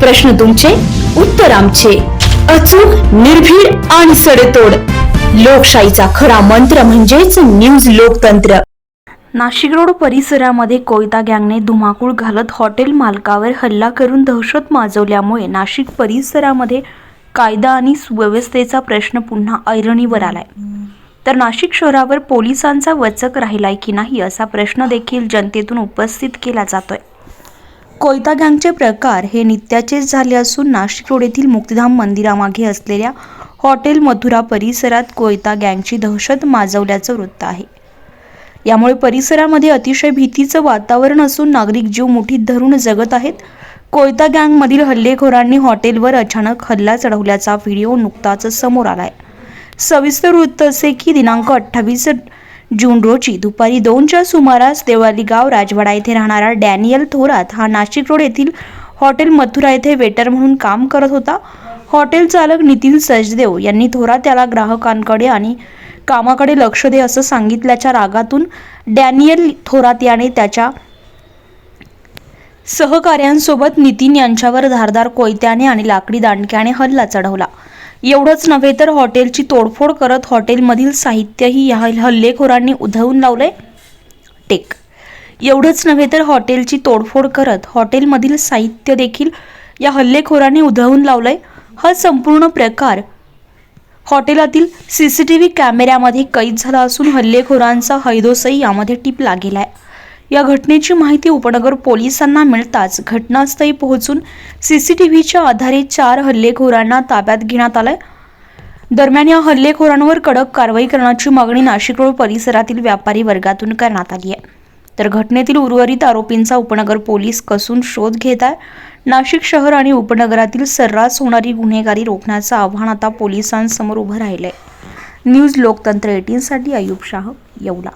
प्रश्न तुमचे उत्तर आमचे. अचूक निर्भीड आणि सडेतोड. लोकशाहीचा खरा मंत्र म्हणजेच न्यूज लोकतंत्र. नाशिक रोड परिसरामध्ये कोयता गँगने धुमाकूळ घालत हॉटेल मालकावर हल्ला करून दहशत माजवल्यामुळे नाशिक परिसरामध्ये कायदा आणि सुव्यवस्थेचा प्रश्न पुन्हा ऐरणीवर आलाय. तर नाशिक शहरावर पोलिसांचा वचक राहिलाय की नाही असा प्रश्न देखील जनतेतून उपस्थित केला जातोय. कोयता गँगचे प्रकार हे नित्याचेच झाले असून नाशिक रोड येथील मुक्तिधाम मंदिरामागे असलेल्या हॉटेल मथुरा परिसरात कोयता गँगची दहशत माजवल्याचं वृत्त आहे. यामुळे परिसरामध्ये अतिशय भीतीचं वातावरण असून नागरिक जीव मुठीत धरून जगत आहेत. कोयता गँगमधील हल्लेखोरांनी हॉटेलवर अचानक हल्ला चढवल्याचा व्हिडिओ नुकताच समोर आलाय. सविस्तर वृत्त असे की दिनांक अठ्ठावीस जून रोजी दुपारी दोनच्या सुमारास देवाली गाव राजवाडा येथे राहणारा डॅनियल थोरात हा नाशिक रोड येथील हॉटेल मथुरा येथे वेटर म्हणून काम करत होता. हॉटेल चालक नितीन सचदेव यांनी थोरात याला ग्राहकांकडे आणि कामाकडे लक्ष दे असं सांगितल्याच्या रागातून डॅनियल थोरात याने त्याच्या सहकाऱ्यांसोबत नितीन यांच्यावर धारदार कोयत्याने आणि लाकडी दांडक्याने हल्ला चढवला. एवढंच नव्हे तर हॉटेलची तोडफोड करत हॉटेलमधील साहित्यही या हल्लेखोरांनी उधळून लावलंय. टेक. एवढंच नव्हे तर हॉटेलची तोडफोड करत हॉटेलमधील साहित्य देखील या हल्लेखोरांनी उधळून लावलंय. हा संपूर्ण प्रकार हॉटेलातील सी सी टी व्ही कॅमेऱ्यामध्ये कैद झाला असून हल्लेखोरांचा हैदोसही यामध्ये टिपला गेलाय या घटनेची माहिती उपनगर पोलिसांना मिळताच घटनास्थळी पोहोचून सी सी टी व्हीच्या आधारे चार हल्लेखोरांना ताब्यात घेण्यात आलंय. दरम्यान या हल्लेखोरांवर कडक कारवाई करण्याची मागणी नाशिक रोड परिसरातील व्यापारी वर्गातून करण्यात आली आहे. तर घटनेतील उर्वरित आरोपींचा उपनगर पोलीस कसून शोध घेत आहे. नाशिक शहर आणि उपनगरातील सर्रास होणारी गुन्हेगारी रोखण्याचं आव्हान आता पोलिसांसमोर उभं राहिलंय. न्यूज लोकतंत्र एटीनसाठी अयुब शाह येवला.